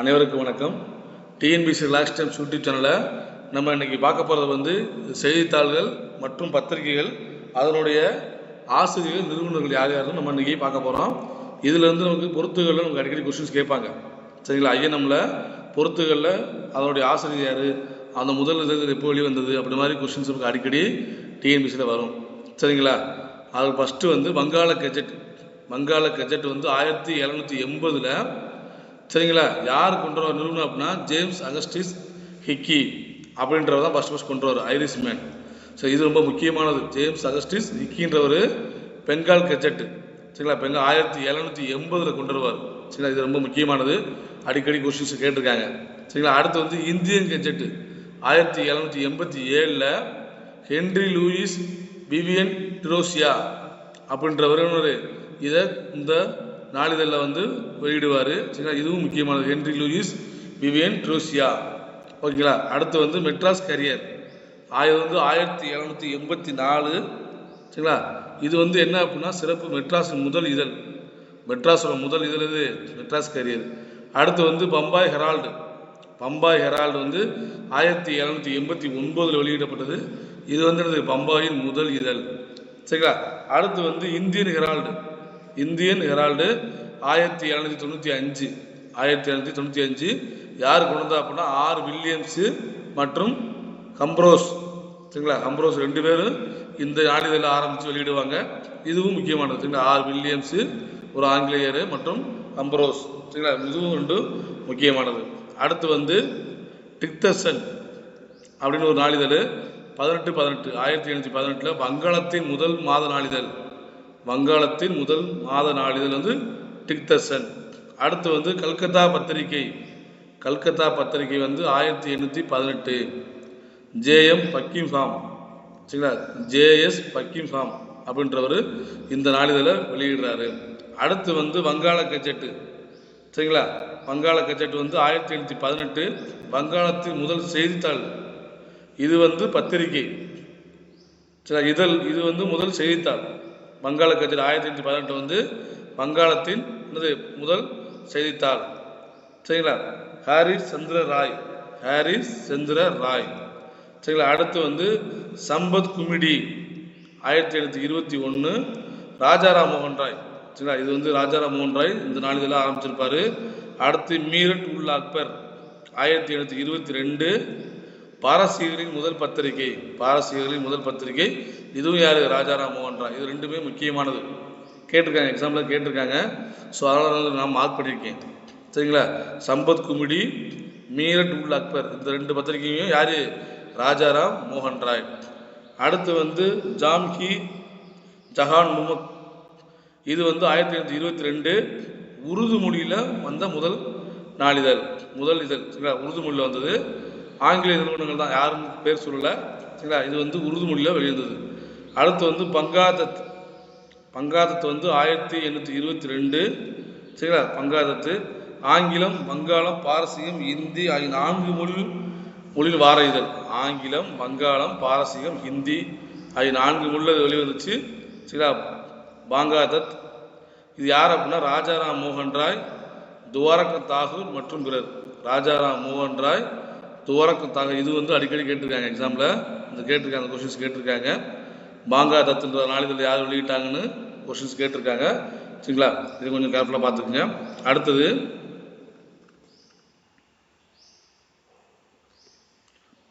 அனைவருக்கும் வணக்கம். TNPSC last time YouTube சேனலில் நம்ம இன்னைக்கு பார்க்க போகிறது வந்து செய்தித்தாள்கள் மற்றும் பத்திரிகைகள் அதனுடைய ஆசிரியர்கள் நிறுவனர்கள் யார் யாரும் நம்ம இன்றைக்கி பார்க்க போகிறோம் இதிலிருந்து நமக்கு பொறுத்துகளில் நமக்கு அடிக்கடி கொஸ்டின்ஸ் கேட்பாங்க. சரிங்களா? ஐஎன்எம்ல பொறுத்துகளில் அதனுடைய ஆசிரியர் யார்? அந்த முதல் இதழ் எப்போ வெளி வந்தது? அப்படி மாதிரி கொஸ்டின்ஸ் நமக்கு அடிக்கடி டிஎன்பிசியில் வரும். சரிங்களா? அது ஃபஸ்ட்டு வந்து வங்காள கெஜெட் வங்காள கெஜெட் வந்து ஆயிரத்தி எழுநூற்றி எண்பதில் சரிங்களா? யார் கொண்டு வர நிறுவனம் அப்படின்னா ஜேம்ஸ் அகஸ்டிஸ் ஹிக்கி அப்படின்றவர் தான் ஃபஸ்ட் ஃபஸ்ட் கொண்டு வர ஐரிஷ் மேன். ஸோ இது ரொம்ப முக்கியமானது. ஜேம்ஸ் அகஸ்டிஸ் ஹிக்கின்றவர் பெங்கால் கெஜெட் சரிங்களா? பெங்கால் ஆயிரத்தி எழுநூற்றி எண்பதில் கொண்டு வருவார். சரிங்களா? இது ரொம்ப முக்கியமானது. அடிக்கடி கொஸ்டின்ஸ் கேட்டிருக்காங்க. சரிங்களா? அடுத்து வந்து இந்தியன் கெஜெட்டு. ஆயிரத்தி எழுநூற்றி எண்பத்தி ஏழில் ஹென்ரி லூயிஸ் விவியன் டிரோசியா அப்படின்றவர் இதை இந்த நாளிதழில் வந்து வெளியிடுவார். சரிங்களா? இதுவும் முக்கியமானது. Henry Louis Vivian Derozio. ஓகேங்களா? அடுத்து வந்து மெட்ராஸ் கரியர். ஆயிரம் வந்து ஆயிரத்தி எழுநூற்றி எண்பத்தி நாலு. சரிங்களா? இது வந்து என்ன அப்படின்னா சிறப்பு மெட்ராஸ் முதல் இதழ். மெட்ராஸோட முதல் இதழ் இது மெட்ராஸ் கரியர். அடுத்து வந்து பம்பாய் ஹெரால்டு. பம்பாய் ஹெரால்டு வந்து ஆயிரத்தி எழுநூற்றி எண்பத்தி ஒன்பதில் வெளியிடப்பட்டது. இது வந்து பம்பாயின் முதல் இதழ். சரிங்களா? அடுத்து வந்து இந்தியன் ஹெரால்டு. இந்தியன் ஹெரால்டு ஆயிரத்தி எழுநூற்றி தொண்ணூற்றி அஞ்சு. ஆயிரத்தி எழுநூற்றி தொண்ணூற்றி அஞ்சு. யார் கொண்டு வந்தா அப்படின்னா ஆர் வில்லியம்ஸு மற்றும் ஹம்ப்ரோஸ். சரிங்களா? ஹம்ப்ரோஸ் ரெண்டு பேரும் இந்த நாளிதழில் ஆரம்பித்து வெளியிடுவாங்க. இதுவும் முக்கியமானது. சரிங்களா? ஆர் வில்லியம்ஸு ஒரு ஆங்கிலேயர் மற்றும் ஹம்ப்ரோஸ். சரிங்களா? இதுவும் ரெண்டும் முக்கியமானது. அடுத்து வந்து டிக்தசன் அப்படின்னு ஒரு நாளிதழ். பதினெட்டு பதினெட்டு. ஆயிரத்தி எழுநூற்றி பதினெட்டில் வங்காளத்தின் முதல் மாத நாளிதழ். வங்காளத்தின் முதல் மாத நாளிதழ் வந்து டிக்தசன் அடுத்து வந்து கல்கத்தா பத்திரிகை. கல்கத்தா பத்திரிகை வந்து ஆயிரத்தி எண்ணூற்றி பதினெட்டு. ஜேஎம் பக்கிம் ஃபார்ம் சரிங்களா? ஜேஎஸ் பக்கிம் ஃபார்ம் அப்படின்றவர் இந்த நாளிதழை வெளியிடுறாரு. அடுத்து வந்து வங்காள கஜெட்டு. சரிங்களா? வங்காள கஜெட் வந்து ஆயிரத்தி எண்ணூற்றி பதினெட்டு. வங்காளத்தின் முதல் செய்தித்தாள். இது வந்து பத்திரிகை. சரி இதழ் இது வந்து முதல் செய்தித்தாள். வங்காள கஜெட் ஆயிரத்தி எண்ணூற்றி பதினெட்டு வந்து வங்காளத்தின் என்னது முதல் செய்தித்தாள். சரிங்களா? ஹாரிஸ் சந்திர ராய். ஹாரிஸ் சந்திர ராய். சரிங்களா? அடுத்து வந்து சம்பத் குமிடி. ஆயிரத்தி எழுநூத்தி இருபத்தி ஒன்று ராஜாராம் மோகன் ராய். சரிங்களா? இது வந்து ராஜாராம் மோகன் ராய் இந்த நாளிதழாக ஆரம்பிச்சிருப்பார். அடுத்து மீரட் உல் அக்பர். ஆயிரத்தி எழுநூத்தி இருபத்தி ரெண்டு பாரசீகரின் முதல் பத்திரிகை. பாரசீகரின் முதல் பத்திரிகை இதுவும் யாரு? ராஜாராம் மோகன் ராய் இது ரெண்டுமே முக்கியமானது. கேட்டிருக்காங்க எக்ஸாம்பிள் கேட்டிருக்காங்க. ஸோ அதனால் நான் மார்க் பண்ணியிருக்கேன். சரிங்களா? சம்பத் குமிடி மீரட் உல் அக்பர். இந்த ரெண்டு பத்திரிகையும் யார்? ராஜாராம் மோகன் ராய். அடுத்து வந்து ஜாம்கி ஜஹான் முகமத். இது வந்து ஆயிரத்தி எழுநூற்றி இருபத்தி ரெண்டு உருது மொழியில் வந்த முதல் நாளிதழ் முதல் இதழ். சரிங்களா? உருது மொழியில் வந்தது. ஆங்கில நிறுவனங்கள் தான். யாரும் பேர் சொல்லலை. சரிங்களா? இது வந்து உருது மொழியில் வெளியிருந்தது அடுத்து வந்து பங்காதத் பங்காதத் வந்து ஆயிரத்தி எண்ணூற்றி இருபத்தி ரெண்டு. சரிங்களா? பங்காதத்து. ஆங்கிலம் வங்காளம் பாரசீகம் இந்தி ஆகிய நான்கு மொழி மொழியில் வார இதழ். ஆங்கிலம் வங்காளம் பாரசீகம் ஹிந்தி ஆகிய நான்கு மொழியில் வெளிவந்துச்சு. சரிங்களா? பாங்காதத். இது யார் அப்படின்னா ராஜாராம் மோகன் ராய் துவாரக தாகூர் மற்றும் பிறர். ராஜாராம் மோகன் ராய் துவாரக தாகூர். இது வந்து அடிக்கடி கேட்டிருக்காங்க எக்ஸாமில் இந்த கேட்டிருக்காங்க கொஷின்ஸ் கேட்டிருக்காங்க. பாங்காதத்துன்ற நாளிதழ் யார் வெளியிட்டாங்கன்னு கொஷின்ஸ் கேட்டிருக்காங்க. சரிங்களா? இது கொஞ்சம் கேர்ஃபுல்லாக பார்த்துக்குங்க. அடுத்தது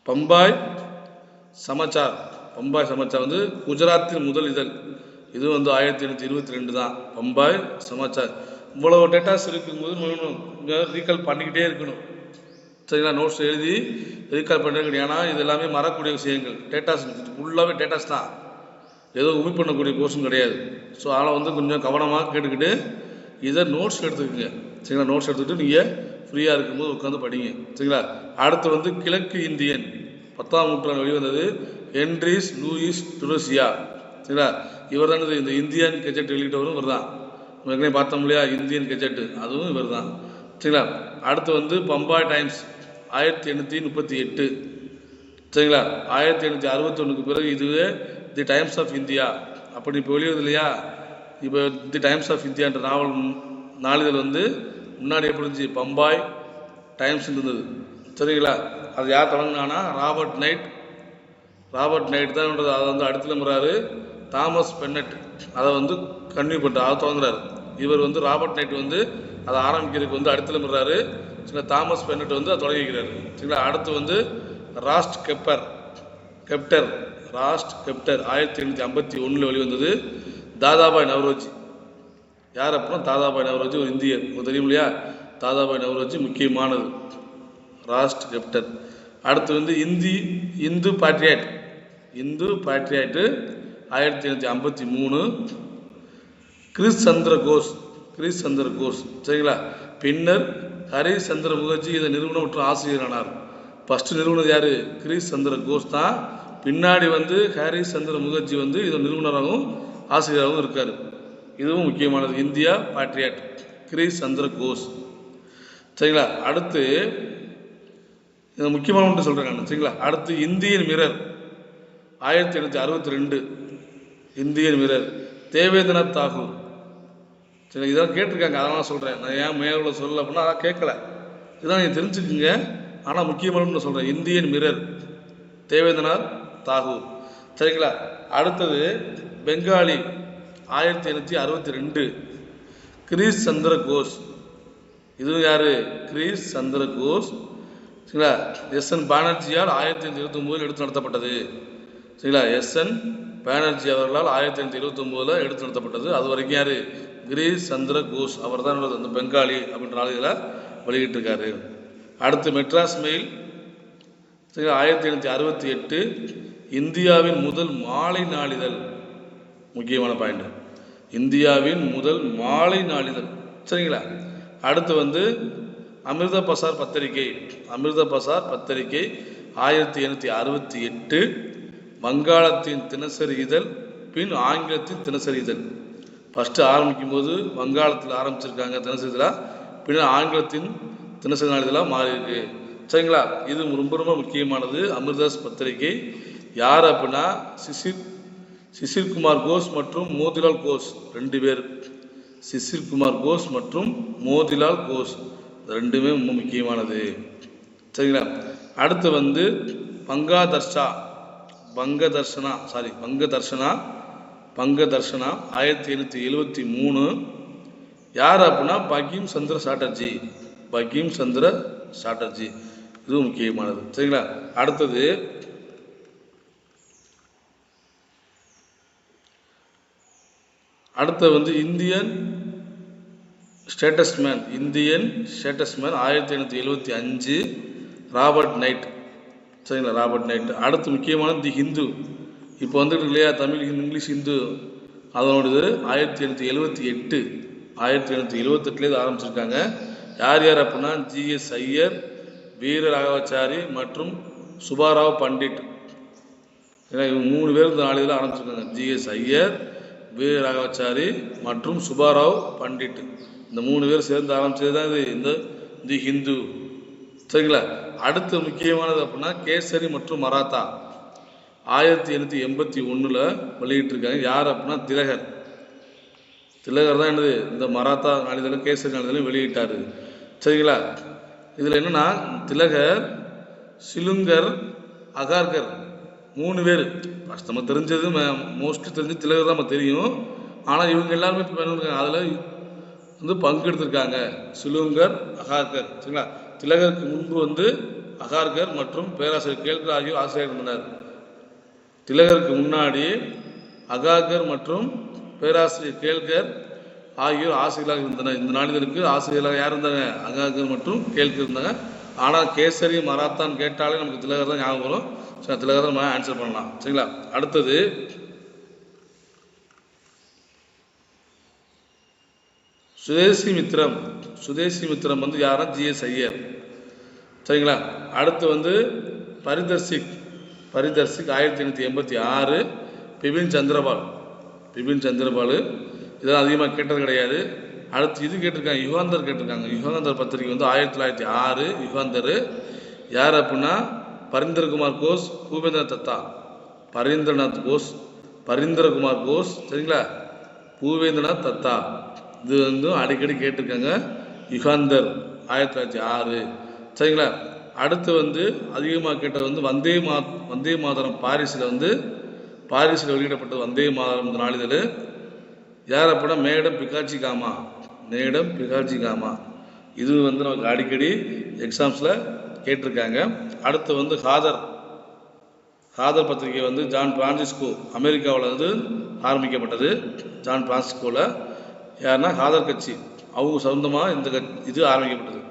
பம்பாய் சமாச்சார் பம்பாய் சமாச்சார் வந்து குஜராத்தின் முதல் இதழ். இது வந்து ஆயிரத்தி எண்ணூற்றி இருபத்தி ரெண்டு தான். பம்பாய் சமாச்சார் இவ்வளவு டேட்டாஸ் இருக்கும்போது ரீகால் பண்ணிக்கிட்டே இருக்கணும். சரிங்களா? நோட்ஸ் எழுதி ரீகால் பண்ணிருக்கணும் ஏன்னா இது எல்லாமே மறக்கூடிய விஷயங்கள். டேட்டாஸ் ஃபுல்லாகவே டேட்டாஸ் தான். ஏதோ உமி பண்ணக்கூடிய கோர்ஸும் கிடையாது. ஸோ அதனால் வந்து கொஞ்சம் கவனமாக கேட்டுக்கிட்டு இதை நோட்ஸ் எடுத்துக்கோங்க. சரிங்களா? நோட்ஸ் எடுத்துக்கிட்டு நீங்கள் ஃப்ரீயாக இருக்கும்போது உட்காந்து படிங்க. சரிங்களா? அடுத்து வந்து கிழக்கு இந்தியன். பத்தாம் நூற்றாண்டு வெளிவந்தது ஹென்ரிஸ் லூயிஸ் டுரோசியா. சரிங்களா? இவர் தான் இந்த இந்தியன் கெஜெட் வெளியிட்டவரும் இவர் தான். ஏற்கனவே பார்த்தோம் இல்லையா? இந்தியன் கெஜெட் அதுவும் இவர் தான். சரிங்களா? அடுத்து வந்து பம்பாய் டைம்ஸ் ஆயிரத்தி எண்ணூற்றி முப்பத்தி எட்டு. சரிங்களா? ஆயிரத்தி எண்ணூற்றி அறுபத்தொன்னுக்கு பிறகு இதுவே தி டைம்ஸ் ஆஃப் இந்தியா அப்படி இப்போ வெளியுது இல்லையா? இப்போ தி டைம்ஸ் ஆஃப் இந்தியான்ற நாவல் நாளிதழ் வந்து முன்னாடி எப்படி இருந்துச்சு? பம்பாய் டைம்ஸ் இருந்தது. சரிங்களா? அது யார் தொடங்கினானா ராபர்ட் நைட் ராபர்ட் நைட் தான்ன்றது அதை வந்து அடுத்த நம்புறாரு தாமஸ் பென்னட் அதை வந்து கன்வியூ பண்ணுறாரு அதை தொடங்குறாரு. இவர் வந்து ராபர்ட் நைட் வந்து அதை ஆரம்பிக்கிறதுக்கு வந்து அடுத்த நம்புறாரு சில தாமஸ் பென்னட் வந்து அதை தொடங்கிக்கிறாரு. சரிங்களா? அடுத்து வந்து ராஸ்ட் கெப்பர் கெப்டர் ராஸ்ட் கெப்டர் ஆயிரத்தி எண்ணூற்றி ஐம்பத்தி ஒன்றில் வெளிவந்தது தாதாபாய் நவரோஜி. யார் அப்படின்னா தாதாபாய் நவரோஜி ஒரு இந்தியர். உங்களுக்கு தெரியும் இல்லையா? தாதாபாய் நவரோஜி முக்கியமானது. ராஸ்ட் கெப்டர் அடுத்து வந்து இந்தி இந்து பாட்ரியாட் இந்து பாட்ரியாட்டு ஆயிரத்தி எண்ணூற்றி ஐம்பத்தி மூணு. கிறிஸ் சந்திர கோஷ் கிறிஸ் சந்திர கோஷ். சரிங்களா? பின்னர் ஹரி சந்திர முகர்ஜி இதை நிறுவனம் மற்றும் ஆசிரியரானார் ஃபஸ்ட்டு நிறுவனர் யார்? கிரீஷ் சந்திர கோஷ் தான். பின்னாடி வந்து ஹாரிஸ் சந்திர முகர்ஜி வந்து இது நிறுவனராகவும் ஆசிரியராகவும் இருக்கார். இதுவும் முக்கியமானது. India Patriot Girish Chandra Ghosh. சரிங்களா? அடுத்து இது முக்கியமான ஒன்று சொல்கிறேன் நான். சரிங்களா? அடுத்து இந்தியன் மிரர் ஆயிரத்தி எண்ணூற்றி அறுபத்தி ரெண்டு. Indian Mirror Devendranath Tagore. சரி இதெல்லாம் கேட்டிருக்காங்க. அதெல்லாம் சொல்கிறேன் நான் ஏன் மேலே சொல்ல அப்படின்னா அதான் கேட்கல. இதெல்லாம் நீங்கள் தெரிஞ்சுக்குங்க. ஆனால் முக்கியமான நான் சொல்கிறேன் இந்தியன் மிரர் தேவேந்திரநாத் தாகூர் சரிங்களா? அடுத்தது பெங்காலி ஆயிரத்தி எண்ணூற்றி அறுபத்தி ரெண்டு. கிரீஷ் சந்திர கோஷ் இது யார்? கிரீஷ் சந்திர கோஷ் சரிங்களா? எஸ் என் பானர்ஜியால் ஆயிரத்தி எண்ணூற்றி இருபத்தி எடுத்து நடத்தப்பட்டது. சரிங்களா? எஸ் என் பானர்ஜி அவர்களால் ஆயிரத்தி எண்ணூற்றி இருபத்தி எடுத்து நடத்தப்பட்டது. அது வரைக்கும் யார்? கிரீஷ் சந்திர கோஷ் அவர் தான் அந்த பெங்காலி அப்படின்ற நாளிதழ வெளியிட்டிருக்காரு. அடுத்து மெட்ராஸ் மெயில். சரிங்களா? ஆயிரத்தி எண்ணூற்றி அறுபத்தி எட்டு. இந்தியாவின் முதல் மாலை நாளிதழ். முக்கியமான பாயிண்ட் இந்தியாவின் முதல் மாலை நாளிதழ். சரிங்களா? அடுத்து வந்து அமிர்த பசார் பத்திரிகை. அமிர்த பசார் பத்திரிகை ஆயிரத்தி எண்ணூற்றி அறுபத்தி எட்டு. வங்காளத்தின் தினசரி இதழ் பின் ஆங்கிலத்தின் தினசரி இதழ். ஃபஸ்ட்டு ஆரம்பிக்கும் போது வங்காளத்தில் ஆரம்பிச்சிருக்காங்க தினசரி இதழாக பின்னர் ஆங்கிலத்தின் தினசரி நாளிதழாக மாறி இருக்கு சரிங்களா? இது ரொம்ப ரொம்ப முக்கியமானது. அமிர்தாஸ் பத்திரிகை யார் அப்படின்னா சிசிர் சிசிர் குமார் கோஷ் மற்றும் மோதிலால் கோஷ் ரெண்டு பேர். சிசிர் குமார் கோஷ் மற்றும் மோதிலால் கோஷ் ரெண்டுமே ரொம்ப முக்கியமானது. சரிங்களா? அடுத்து வந்து பங்காதர்ஷா பங்க தர்ஷனா சாரி பங்க தர்ஷனா பங்க தர்ஷனா ஆயிரத்தி எண்ணூற்றி எழுபத்தி மூணு. யார் அப்படின்னா பகீம் சந்திர சாட்டர்ஜி. பகீம் சந்திர சாட்டர்ஜி. இதுவும் முக்கியமானது. சரிங்களா? அடுத்தது அடுத்து வந்து இந்தியன் ஸ்டேட்டஸ்மேன் இந்தியன் ஸ்டேட்டஸ்மேன் ஆயிரத்தி எண்ணூற்றி எழுபத்தி அஞ்சு ராபர்ட் நைட். சரிங்களா ராபர்ட் நைட். அடுத்து முக்கியமானது தி ஹிந்து. இப்போ வந்துட்டு இல்லையா தமிழ் ஹிந்தி, இங்கிலீஷ் ஹிந்து அதனோடது ஆயிரத்தி எண்ணூற்றி எழுபத்தி எட்டு ஆயிரத்தி எண்ணூற்றி எழுபத்தெட்டுலேருந்து ஆரம்பிச்சிருக்காங்க. யார் யார் அப்படின்னா ஜிஎஸ் ஐயர் வீர ராகவாச்சாரி மற்றும் சுபாராவ் பண்டிட். ஏன்னா இவங்க மூணு பேர் இந்த நாளிதழ ஆரம்பிச்சிருக்காங்க. ஜிஎஸ் ஐயர் வீர ராகவாச்சாரி மற்றும் சுபாராவ் பண்டிட். இந்த மூணு பேர் சேர்ந்து ஆரம்பித்தது தான் இது. இந்த தி ஹிந்து. சரிங்களா? அடுத்து முக்கியமானது அப்படின்னா கேசரி மற்றும் மராத்தா. ஆயிரத்தி எண்ணூற்றி எண்பத்தி ஒன்றில் வெளியிட்டிருக்காங்க. யார் அப்படின்னா திலகர். திலகர் தான் என்னது? இந்த மராத்தா நாளிதழும் கேசரி நாளிதழும் வெளியிட்டார். சரிங்களா? இதில் என்னென்னா திலகர் சிலுங்கர் அகார்கர். மூணு பேர். ஃபஸ்ட் நம்ம தெரிஞ்சது மோஸ்ட்லி தெரிஞ்சு திலகர் தான் நம்ம தெரியும். ஆனால் இவங்க எல்லாருமே பண்ணிருக்காங்க அதில் வந்து பங்கெடுத்திருக்காங்க சிலுங்கர் அகார்கர். சரிங்களா? திலகருக்கு முன்பு வந்து அகார்கர் மற்றும் பேராசிரியர் கேல்கர் ஆகியோர் ஆசிரியர் இருந்தனர் திலகருக்கு முன்னாடி அகார்கர் மற்றும் பேராசிரியர் கேல்கர் ஆகியோர் ஆசிரியர்களாக இருந்தனர். இந்த நாளிதழுக்கு ஆசிரியர்களாக யார் இருந்தாங்க? அகாகர் மற்றும் கேல்கர் இருந்தாங்க. ஆனால் கேசரி மராத்தான் கேட்டாலே நமக்கு திலகர் தான் ஞாபகம் வரும். சரி அதில் தான் நம்ம ஆன்சர் பண்ணலாம். சரிங்களா? அடுத்தது சுதேசி மித்திரம். சுதேசி மித்திரம் வந்து யாரா? ஜிஎஸ் ஐயர். சரிங்களா? அடுத்து வந்து பரிதர்சிக். பரிதர்சிக் ஆயிரத்தி எண்ணூற்றி எண்பத்தி ஆறு பிபின் சந்திரபால். பிபின் சந்திரபால். இதெல்லாம் அதிகமாக கேட்டது கிடையாது. அடுத்து இது கேட்டிருக்காங்க யுகாந்தர் கேட்டிருக்காங்க. யுகாந்தர் பத்திரிகை வந்து ஆயிரத்தி தொள்ளாயிரத்தி ஆறு யுகாந்தர். யார் அப்படின்னா பரிந்தரகுமார் கோஷ் பூபேந்திர தத்தா. பரீந்திரநாத் கோஷ் பரீந்திரகுமார் கோஷ் சரிங்களா? பூவேந்திரநாத் தத்தா. இது வந்து அடிக்கடி கேட்டிருக்காங்க. யுகாந்தர் ஆயிரத்தி தொள்ளாயிரத்தி ஆறு. சரிங்களா? அடுத்து வந்து அதிகமாக கேட்டது வந்து வந்தே மா வந்தே மாதரம் பாரிஸில் வந்து பாரிஸில் வெளியிடப்பட்டது வந்தே மாதரம் நாளிதழ். யார் அப்படின்னா மேடம் பிகாச்சி காமா. மேடம் பிகாச்சி காமா. இது வந்து நமக்கு அடிக்கடி எக்ஸாம்ஸில் கேட்டிருக்காங்க. அடுத்து வந்து ஹாதர். ஹாதர் பத்திரிகை வந்து ஜான் பிரான்சிஸ்கோ அமெரிக்காவில் வந்து ஆரம்பிக்கப்பட்டது. ஜான் பிரான்சிஸ்கோவில் யாருன்னா ஹாதர் கட்சி. அவங்க சொந்தமாக இந்த கட்சி இது ஆரம்பிக்கப்பட்டது.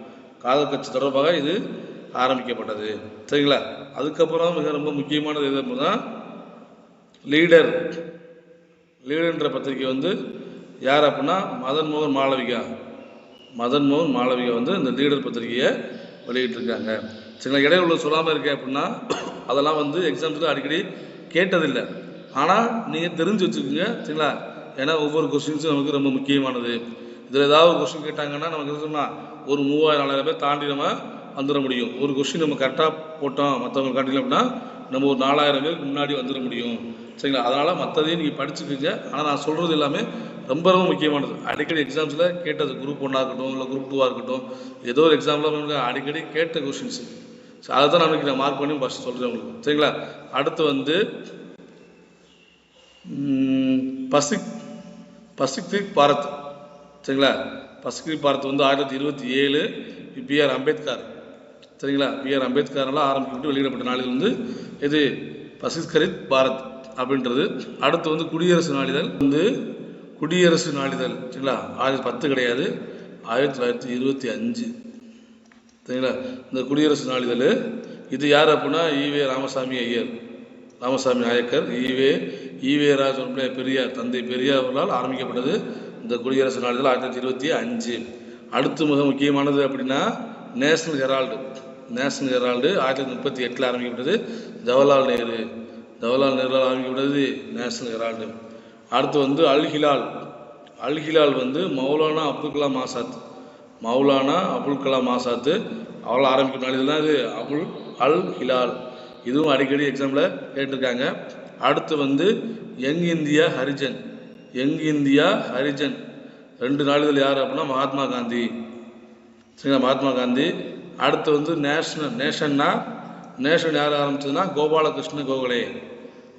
காதல் கட்சி தொடர்பாக இது ஆரம்பிக்கப்பட்டது. சரிங்களா? அதுக்கப்புறம் மிக ரொம்ப முக்கியமானது எது அப்படின்னா லீடர். லீடர்ன்ற பத்திரிகை வந்து யார் அப்படின்னா மதன் மோகன் மாளவிகா. மதன் மோகன் மாளவிகா வந்து இந்த லீடர் பத்திரிகையை வெளியிட்டிருக்காங்க. சரிங்களா இடையில உள்ள சொல்லாமல் இருக்கேன் அப்படின்னா அதெல்லாம் வந்து எக்ஸாம்ஸில் அடிக்கடி கேட்டதில்லை. ஆனால் நீங்கள் தெரிஞ்சு வச்சுக்கோங்க சரிங்களா? ஏன்னா ஒவ்வொரு கொஸ்டின்ஸும் நமக்கு ரொம்ப முக்கியமானது. இதில் ஏதாவது ஒரு கொஸ்டின் கேட்டாங்கன்னா நமக்கு என்ன சொன்னால் ஒரு மூவாயிரம் நாலாயிரம் பேர் தாண்டி நம்ம வந்துட முடியும். ஒரு கொஸ்டின் நம்ம கரெக்டாக போட்டோம் மற்றவங்க காட்டில அப்படின்னா நம்ம ஒரு நாலாயிரம் பேருக்கு முன்னாடி வந்துட முடியும். சரிங்களா? அதனால் மற்றதையும் நீங்கள் படிச்சுக்கோங்க. ஆனால் நான் சொல்கிறது எல்லாமே ரொம்ப ரொம்ப முக்கியமானது. அடிக்கடி எக்ஸாம்ஸில் கேட்டது குரூப் ஒன்னாக இருக்கட்டும் இல்லை குரூப் டூவாக இருக்கட்டும் ஏதோ ஒரு எக்ஸாமில் அடிக்கடி கேட்ட கொஷின்ஸ் ஸோ அதை தான் நமக்கு நான் மார்க் பண்ணி ஃபஸ்ட் சொல்கிறேன் உங்களுக்கு. சரிங்களா? அடுத்து வந்து பசிக் பசிக்திக் பாரத். சரிங்களா? பசிக்திக் பாரத் வந்து ஆயிரத்தி இருபத்தி ஏழு பிஆர் அம்பேத்கர். சரிங்களா? பிஆர் அம்பேத்கர்னால ஆரம்பிக்கப்பட்டு வெளியிடப்பட்ட நாளில் வந்து இது பசிஸ்கரித் பாரத் அப்படின்றது. அடுத்து வந்து குடியரசு நாளிதழ். வந்து குடியரசு நாளிதழ். சரிங்களா? ஆயிரத்தி பத்து கிடையாது. ஆயிரத்தி தொள்ளாயிரத்தி இருபத்தி அஞ்சு. சரிங்களா? இந்த குடியரசு நாளிதழ் இது யார் அப்படின்னா EV Ramasamy Iyer. Ramasamy Naicker EV EV Rajan Periyar தந்தை பெரியார்களால் ஆரம்பிக்கப்பட்டது இந்த குடியரசு நாளிதழ் ஆயிரத்தி தொள்ளாயிரத்தி இருபத்தி அஞ்சு. அடுத்து மிக முக்கியமானது அப்படின்னா நேஷனல் ஹெரால்டு நேஷனல் ஹெரால்டு ஆயிரத்தி தொள்ளாயிரத்தி முப்பத்தி எட்டில் ஆரம்பிக்கப்பட்டது. ஜவஹர்லால் நேரு. ஜவஹர்லால் நேருவால் ஆரம்பிக்கப்பட்டது நேஷனல் ஹெரால்டு. அடுத்து வந்து அல் ஹிலால். அல் ஹிலால் வந்து மௌலானா அப்துல் கலாம் ஆசாத். மௌலானா அபுல் கலாம் ஆசாத்து அவளால் ஆரம்பிக்கும் நாளிதழ் தான் இது. அபுல் அல் ஹிலால். இதுவும் அடிக்கடி எக்ஸாமில் கேட்டிருக்காங்க. அடுத்து வந்து Young India Harijan. Young India Harijan. ரெண்டு நாளிதழ் யார் அப்படின்னா மகாத்மா காந்தி. சரிங்களா? மகாத்மா காந்தி. அடுத்து வந்து நேஷனல் நேஷன்னா நேஷன் யார் ஆரம்பிச்சதுன்னா கோபாலகிருஷ்ண கோகலே.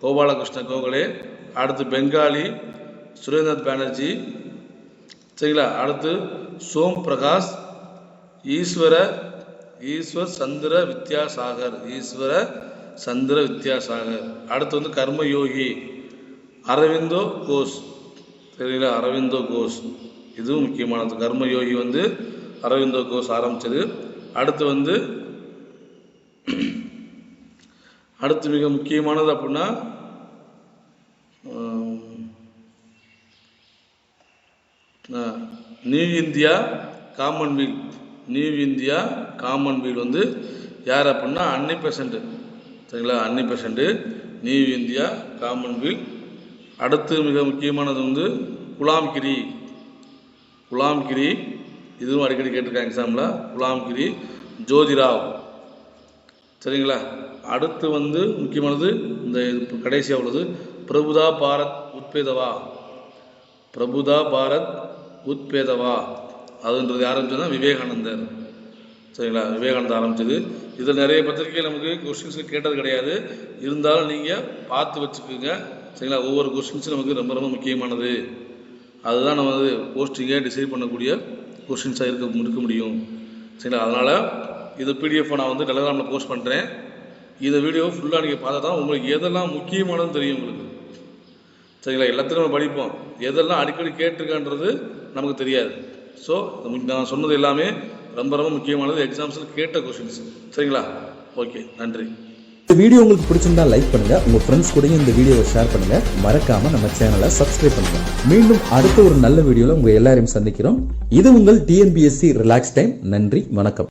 கோபாலகிருஷ்ண கோகலே. அடுத்து பெங்காலி சுரேந்திரநாத் பானர்ஜி. சரிங்களா? அடுத்து சோம் பிரகாஷ் ஈஸ்வர ஈஸ்வர் சந்திர வித்யாசாகர் ஈஸ்வர சந்திர வித்யாசாகர். அடுத்து வந்து கர்மயோகி அரவிந்தோ கோஷ். சரிங்களா? அரவிந்தோ கோஷ். இதுவும் முக்கியமானது. கர்மயோகி வந்து அரவிந்தோ கோஷ் ஆரம்பித்தது அடுத்து வந்து அடுத்து மிக முக்கியமானது அப்படின்னா New India Commonwealth New India Commonwealth வந்து யார் அப்படின்னா அன்னி பெசண்ட்டு சரிங்களா? Annie Besant New India Commonwealth அடுத்து மிக முக்கியமானது வந்து குலாம்கிரி குலாம்கிரி இதுவும் அடிக்கடி கேட்டிருக்காங்க எக்ஸாமில் குலாம்கிரி ஜோதிராவ். சரிங்களா? அடுத்து வந்து முக்கியமானது இந்த இப்போ கடைசியாக உள்ளது பிரபுதா பாரத் உத்பேதவா. பிரபுதா பாரத் உத்பேதவா. அதுன்றது ஆரம்பிச்சதுன்னா விவேகானந்தர். சரிங்களா? விவேகானந்தர் ஆரம்பிச்சது. இதில் நிறைய பத்திரிகை நமக்கு கொஸ்டின்ஸில் கேட்டது கிடையாது. இருந்தாலும் நீங்கள் பார்த்து வச்சுக்கோங்க. சரிங்களா? ஒவ்வொரு கொஸ்டின்ஸும் நமக்கு ரொம்ப ரொம்ப முக்கியமானது. அதுதான் நம்ம வந்து போஸ்டிங்கை டிசைட் பண்ணக்கூடிய கொஷின்ஸாக இருக்க இருக்க முடியும். சரிங்களா? அதனால் இது பிடிஎஃப் நான் வந்து டெலகிராமில் போஸ்ட் பண்ணுறேன் இந்த வீடியோ ஃபுல்லாக நீங்கள் பார்த்தா தான் உங்களுக்கு எதெல்லாம் முக்கியமானதுன்னு தெரியும் உங்களுக்கு. சரிங்களா? எல்லாத்தையும் நம்ம படிப்போம். எதெல்லாம் அடிக்கடி கேட்டிருக்கான்றது நமக்கு தெரியாது. ஸோ நான் சொன்னது எல்லாமே ரொம்ப ரொம்ப முக்கியமானது எக்ஸாம்ஸில் கேட்ட கொஷின்ஸ் சரிங்களா? ஓகே நன்றி. இந்த வீடியோ உங்களுக்கு பிடிச்சிருந்தா லைக் பண்ணுங்க. உங்க ஃப்ரெண்ட்ஸ் கூடயும் இந்த வீடியோவை ஷேர் பண்ணுங்க. மறக்காம நம்ம சேனலை சப்ஸ்கிரைப் பண்ணுங்க. மீண்டும் அடுத்த ஒரு நல்ல வீடியோல உங்க எல்லாரையும் சந்திக்கிறோம். இது உங்கள் டிஎன்பிஎஸ்சி ரிலாக்ஸ் டைம் நன்றி வணக்கம்.